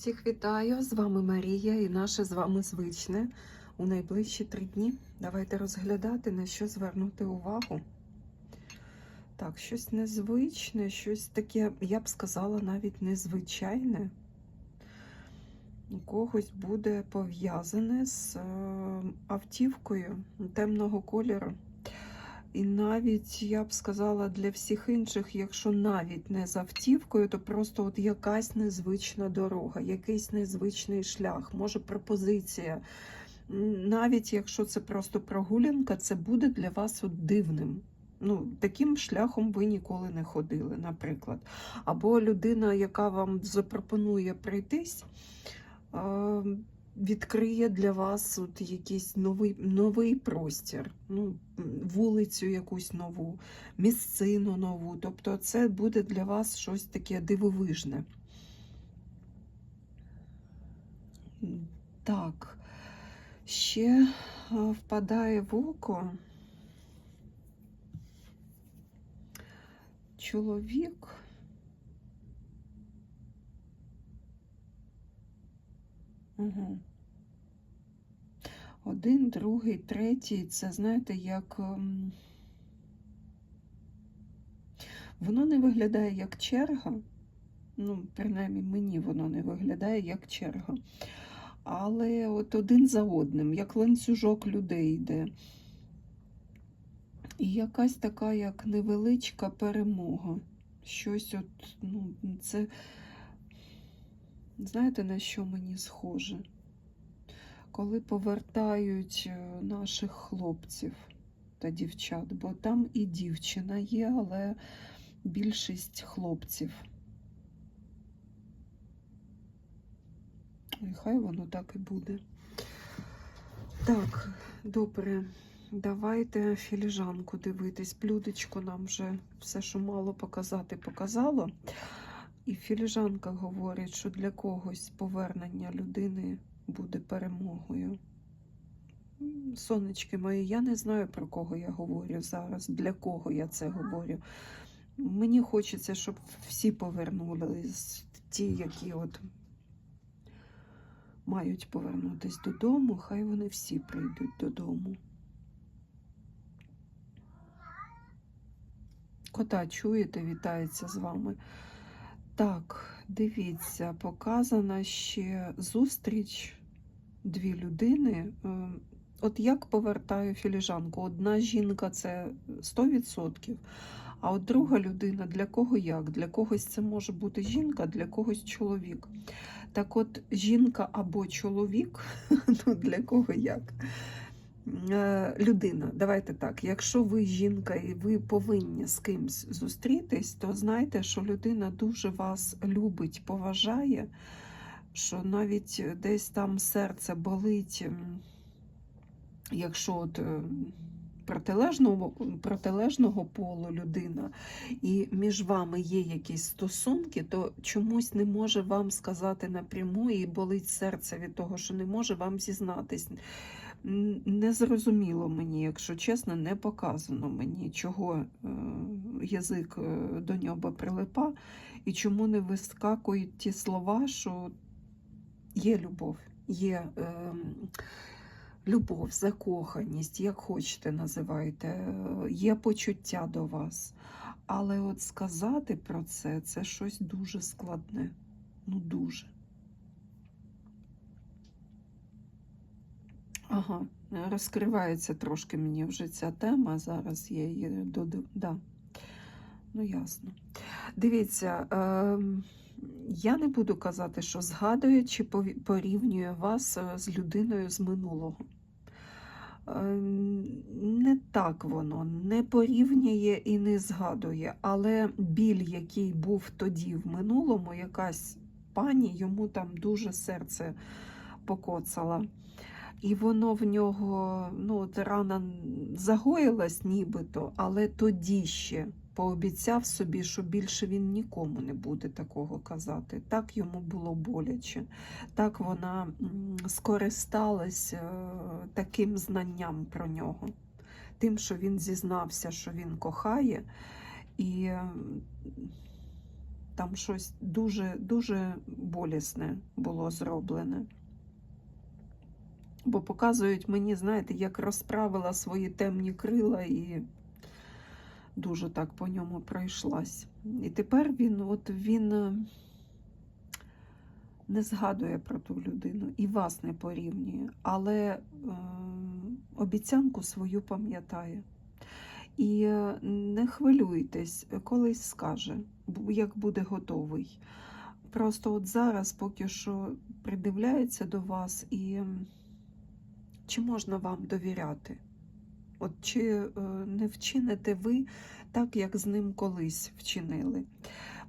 Всіх вітаю! З вами Марія і наше з вами звичне у найближчі три дні. Давайте розглядати, на що звернути увагу. Так, щось незвичне, щось таке, я б сказала, навіть незвичайне. У когось буде пов'язане з е, автівкою темного кольору. І навіть я б сказала для всіх інших, якщо навіть не з автівкою, то просто от якась незвична дорога, якийсь незвичний шлях, може пропозиція. Навіть якщо це просто прогулянка, це буде для вас от дивним. Ну, таким шляхом ви ніколи не ходили, наприклад. Або людина, яка вам запропонує пройтись, е, відкриє для вас от якийсь новий, новий простір, ну, вулицю якусь нову, місцину нову. Тобто це буде для вас щось таке дивовижне. Так, ще впадає в око чоловік. Угу. Один, другий, третій, це знаєте, як ем, воно не виглядає як черга. Ну, принаймні, мені воно не виглядає як черга. Але от один за одним, як ланцюжок людей йде. І якась така, як невеличка перемога. Щось от, ну, це, знаєте, на що мені схоже? Коли повертають е, наших хлопців та дівчат, бо там і дівчина є, але більшість хлопців. І хай воно так і буде. Так, добре, давайте філіжанку дивитись. Блюдечко нам вже все, що мало показати, показало. І філіжанка говорить, що для когось повернення людини буде перемогою. Сонечки мої, я не знаю, про кого я говорю зараз, для кого я це говорю. Мені хочеться, щоб всі повернулись, ті, які от мають повернутися додому, хай вони всі прийдуть додому. Кота, чуєте, вітається з вами. Так, дивіться, показана ще зустріч дві людини. Е, От як повертаю філіжанку? Одна жінка це 100%, а от друга людина для кого як? Для когось це може бути жінка, для когось чоловік. Так от, жінка або чоловік, ну для кого як? Е, Людина, давайте так. Якщо ви жінка і ви повинні з кимсь зустрітись, то знайте, що людина дуже вас любить, поважає, що навіть десь там серце болить, якщо от е, протилежного, протилежного полу людина, і між вами є якісь стосунки, то чомусь не може вам сказати напряму і болить серце від того, що не може вам зізнатись. Н- Не зрозуміло мені, якщо чесно, не показано мені, чого е, язик е, до нього прилипа, і чому не вискакують ті слова, що є любов, є е, любов, закоханість, як хочете називайте, е, є почуття до вас. Але от сказати про це це щось дуже складне. Ну, дуже. Ага, розкривається трошки мені вже ця тема. Зараз я її додаю. Да. Ну, ясно. Дивіться, ем, я не буду казати, що згадує чи порівнює вас е, з людиною з минулого. Ем, Не так воно, не порівнює і не згадує, але біль, який був тоді в минулому, якась пані йому там дуже серце покоцала. І воно в нього, ну, от рана загоїлась нібито, але тоді ще пообіцяв собі, що більше він нікому не буде такого казати. Так йому було боляче. Так вона скористалась е, таким знанням про нього, тим, що він зізнався, що він кохає. І там щось дуже, дуже болісне було зроблене. Бо показують мені, знаєте, як розправила свої темні крила і дуже так по ньому пройшлась. І тепер він, от він е, не згадує про ту людину і вас не порівнює, але е, обіцянку свою пам'ятає. І е, не хвилюйтесь, колись скаже, як буде готовий. Просто от зараз поки що придивляється до вас і чи можна вам довіряти? От чи е, не вчините ви так, як з ним колись вчинили?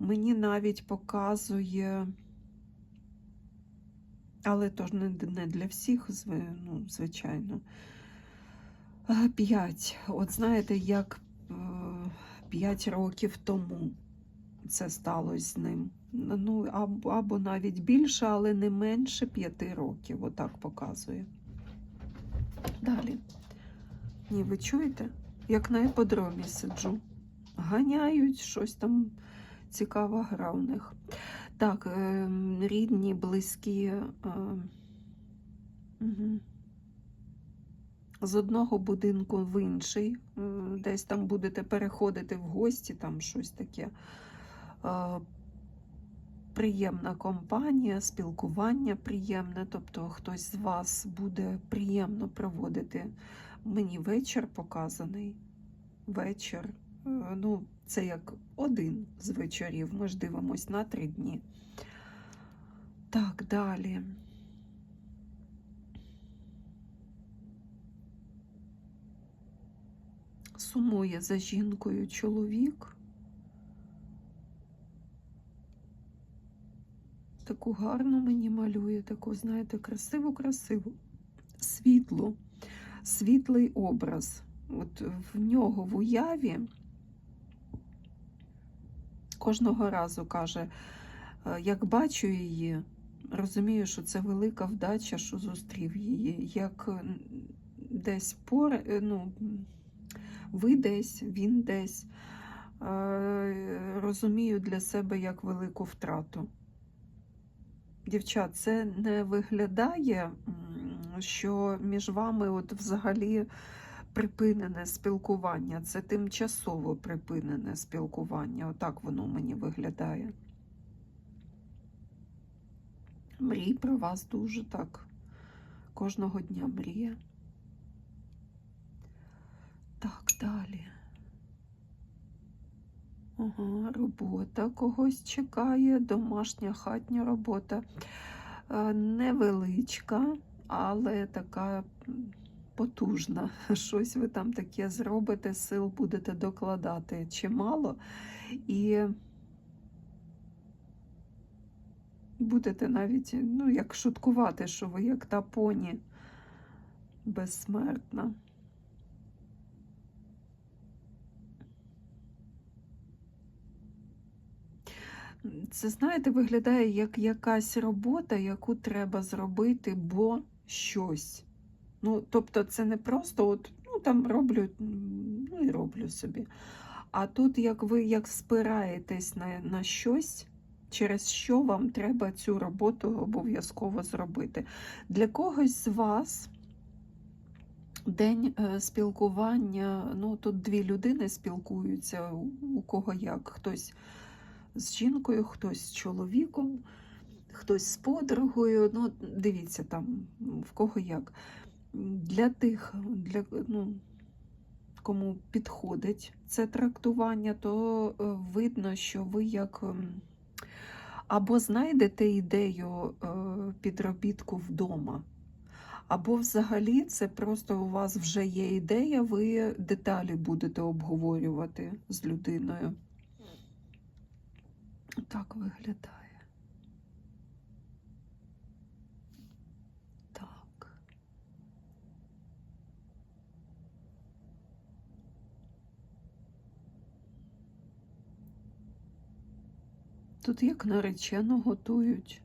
Мені навіть показує, але то ж не, для всіх, ну, звичайно. Е, П'ять. От знаєте, як е, п'ять років тому це сталося з ним. Ну, або, або навіть більше, але не менше п'яти років. Отак показує. Далі. Ні, ви чуєте? Як на іпподромі сиджу. Ганяють, щось там цікава гра у них. Так, е, рідні, близькі. Угу. З одного будинку в інший, е, десь там будете переходити в гості, там щось таке. Е, Приємна компанія, спілкування приємне, тобто хтось з вас буде приємно проводити. Мені вечір показаний. Вечір. Е, Ну, це як один з вечорів. Ми ж дивимось на три дні. Так, далі. Сумує за жінкою чоловік. Таку гарну мені малює, таку, знаєте, красиву, красиву, світлу, світлий образ. От в нього в уяві кожного разу каже, «Е, як бачу її, розумію, що це велика вдача, що зустрів її. Як десь пор, е, ну, ви десь, він десь. Е, Розумію для себе як велику втрату. Дівчат, це не виглядає, м, що між вами от взагалі припинене спілкування. Це тимчасово припинене спілкування. Отак воно мені виглядає. Мрій про вас дуже так. Кожного дня мріє. Так, далі. Ага, робота когось чекає, домашня хатня робота. Е, Невеличка, але така потужна. Щось ви там таке зробите, сил будете докладати чимало. І будете навіть, ну, як шуткувати, що ви як та поні безсмертна. Це, знаєте, виглядає як якась робота, яку треба зробити, бо щось. Ну, тобто, це не просто от, ну, там роблю, ну і роблю собі. А тут, як ви як спираєтесь на, на щось, через що вам треба цю роботу обов'язково зробити. Для когось з вас день е, спілкування, ну тут дві людини спілкуються, у у кого як, хтось з жінкою, хтось з чоловіком, хтось з подругою. Ну, дивіться там, в кого як. Для тих, для, ну, кому підходить це трактування, то е, видно, що ви як ем, або знайдете ідею е, підробітку вдома. Або взагалі це просто у вас вже є ідея, ви деталі будете обговорювати з людиною. Так виглядає. Так. Тут як наречену готують.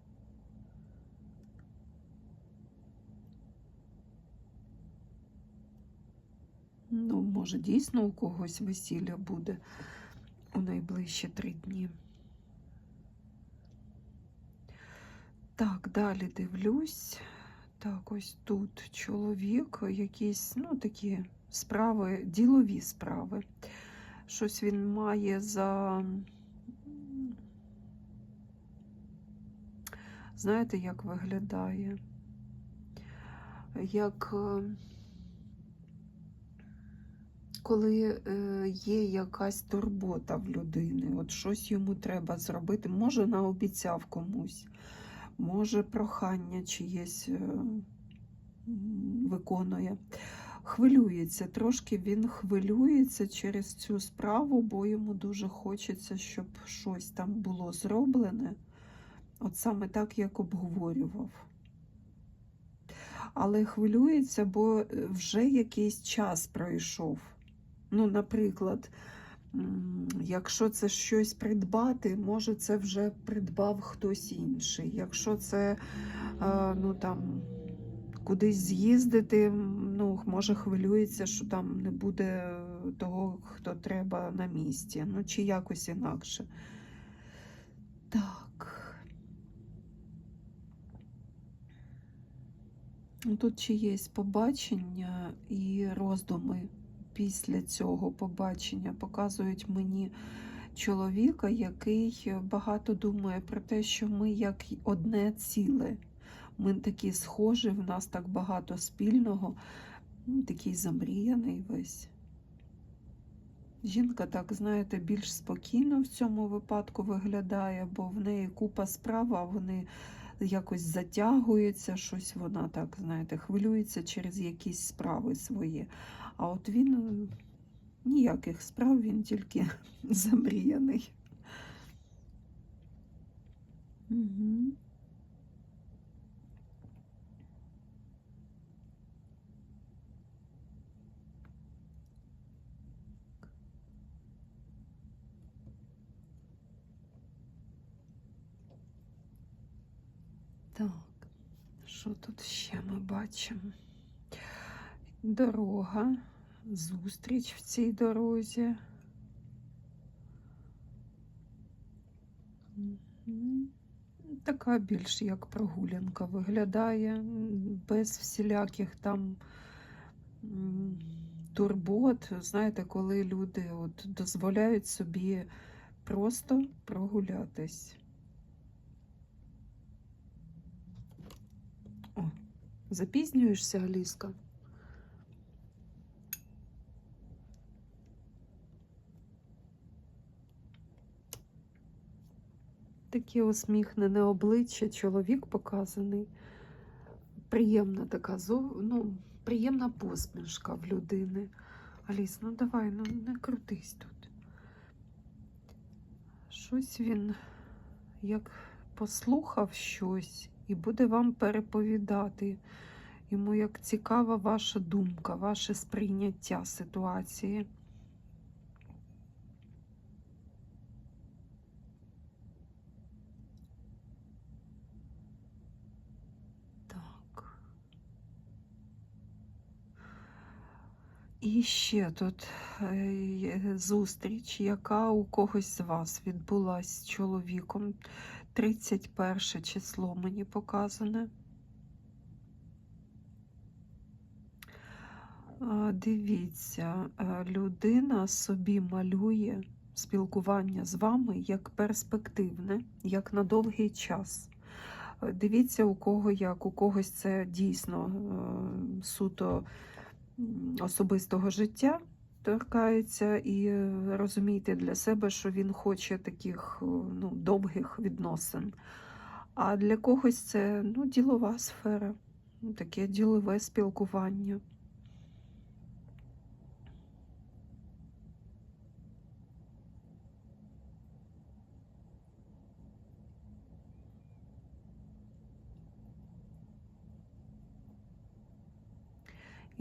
Ну, може, дійсно у когось весілля буде у найближчі три дні. Так, далі дивлюсь. Так, ось тут чоловік, якісь, ну, такі справи, ділові справи. Щось він має за. Знаєте, як виглядає? Як е, коли е, є якась турбота в людини, от щось йому треба зробити, може наобіцяв комусь, може прохання чиєсь е, виконує. Хвилюється, трошки він хвилюється через цю справу, бо йому дуже хочеться, щоб щось там було зроблене, от саме так, як обговорював. Але хвилюється, бо е, вже якийсь час пройшов. Ну, наприклад, якщо це щось придбати, може це вже придбав хтось інший. Якщо це е, ну, там, кудись з'їздити, ну, може хвилюється, що там не буде того, хто треба на місці. Ну, чи якось інакше. Так. Ну, Тут чи є побачення і роздуми після цього побачення показують мені чоловіка, який багато думає про те, що ми як одне ціле. Ми такі схожі, в нас так багато спільного, такий замріяний весь. Жінка, так, знаєте, більш спокійно в цьому випадку виглядає, бо в неї купа справ, а вони якось затягується, щось вона так, знаєте, хвилюється через якісь справи свої. А от він ніяких справ, він тільки замріяний. Угу. Так, що тут ще ми бачимо? Дорога, зустріч в цій дорозі. Така більш як прогулянка виглядає, без всіляких там турбот. Знаєте, коли люди от дозволяють собі просто прогулятись. Запізнюєшся, Аліска? Таке усміхнене обличчя, чоловік показаний. Приємна така ну, приємна посмішка в людини. Аліс, ну давай, ну не крутись тут. Щось він як послухав щось і буде вам переповідати. Йому як цікава ваша думка, ваше сприйняття ситуації. І ще тут е, зустріч, яка у когось з вас відбулась з чоловіком. 31 число мені показане. Дивіться, людина собі малює спілкування з вами як перспективне, як на довгий час. Дивіться, у кого як, у когось це дійсно суто особистого життя торкається, і розумієте розумійте для себе, що він хоче таких е, ну, довгих відносин. А для когось це ну, ділова сфера, таке ділове спілкування.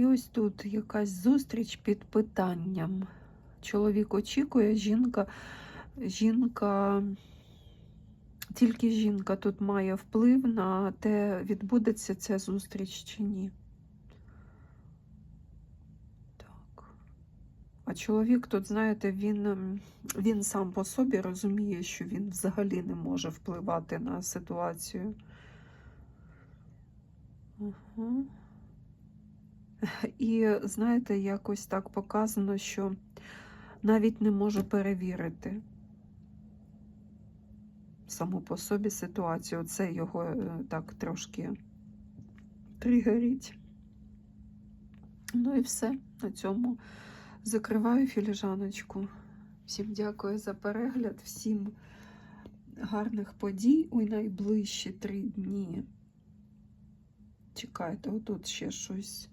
І ось тут якась зустріч під питанням. Чоловік очікує, жінка, жінка, тільки жінка тут має вплив на те, відбудеться ця зустріч чи ні. Так. А чоловік тут, знаєте, він, він сам по собі розуміє, що він взагалі не може впливати на ситуацію. Ага. І знаєте, якось так показано, що навіть не можу перевірити саму по собі ситуацію. Це його е, так трошки тригерить. Ну і все. На цьому закриваю філіжаночку. Всім дякую за перегляд, всім гарних подій у найближчі три дні. Чекайте, отут ще щось.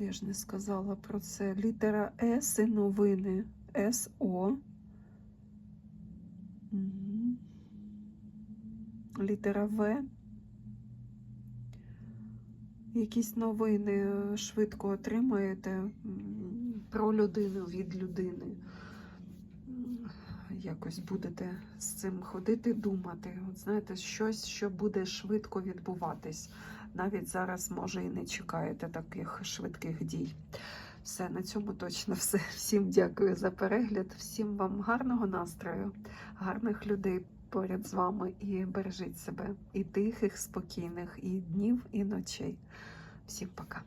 Я ж не сказала про це. Літера С і новини. СО. Мгм. Літера В. Якісь новини швидко отримаєте про людину від людини. Якось будете з цим ходити, думати. От знаєте, щось, що буде швидко відбуватись. Навіть зараз, може, і не чекаєте таких швидких дій. Все, на цьому точно все. Всім дякую за перегляд, всім вам гарного настрою, гарних людей поряд з вами і бережіть себе і тихих, спокійних, і днів, і ночей. Всім пока.